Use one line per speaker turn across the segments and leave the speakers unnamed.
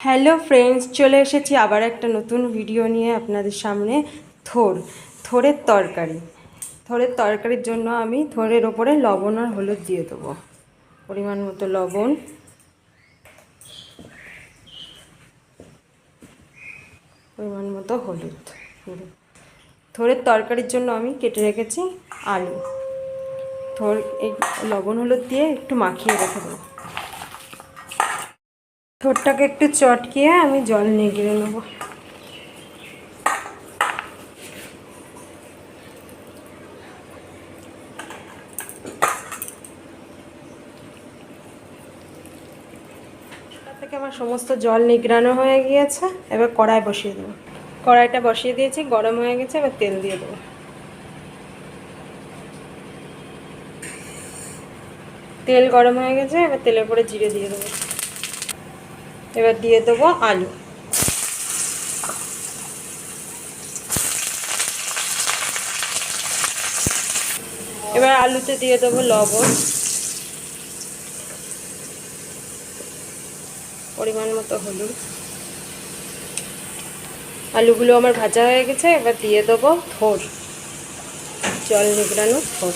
Hello friends চলে এসেছি আবার একটা নতুন ভিডিও নিয়ে আপনাদের সামনে। থোর, থোরের তরকারি। থোরের তরকারির জন্য আমি থোরের ওপরে লবণ আর হলুদ দিয়ে দেবো। পরিমাণ মতো লবণ। পরিমাণ মতো হলুদ। থোরের তরকারির জন্য আমি কেটে রেখেছি আলু। থোর, এই লবণ হলুদ দিয়ে একটু মাখিয়ে রেখে দেবো। ঠোঁটটাকে একটু চটকিয়ে আমি জল নিয়ে গিয়ে নেব। আমার সমস্ত জল নিগড়ানো হয়ে গিয়েছে, এবার কড়াই বসিয়ে দেবো। কড়াইটা বসিয়ে দিয়েছি, গরম হয়ে গেছে, এবার তেল দিয়ে দেবো। তেল গরম হয়ে গেছে, এবার তেলের পরে জিরে দিয়ে দেবো। এবার দিয়ে দেবো আলু। এবার আলুতে দিয়ে দেবো লবণ। পরিমাণ মতো হলুদ। আলুগুলো আমার ভাজা হয়ে গেছে, এবার দিয়ে দেবো থোর জল নিগড়ানো থোর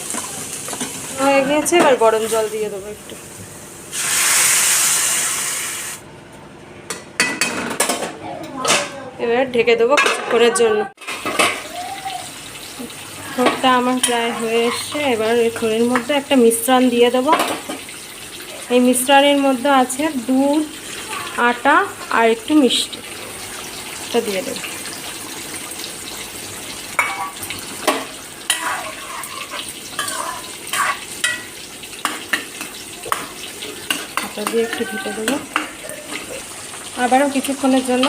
হয়ে গিয়েছে এবার গরম জল দিয়ে দেবো একটু। এবার ঢেকে দেবো কিছুক্ষণের জন্য। থোরটা আমার প্রায় হয়ে এসছে। এবার থোরের মধ্যে একটা মিশ্রণ দিয়ে দেবো। এই মিশ্রণের মধ্যে আছে দুধ, আটা আর একটু মিষ্টি। এটা দিয়ে দেবো। দিয়ে একটু ঢেকে দেবো। আবারও কিছুক্ষণের জন্য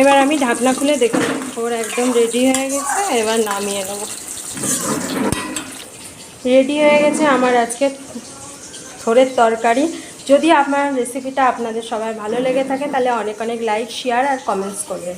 এবার আমি ঢাকনা খুলে দেখে ওর একদম রেডি হয়ে গেছে, এবার নামিয়ে নেব। রেডি হয়ে গেছে আমার আজকে থোরের তরকারি। যদি আপনার রেসিপিটা আপনাদের সবাই ভালো লেগে থাকে, তাহলে অনেক অনেক লাইক শেয়ার আর কমেন্টস করবেন।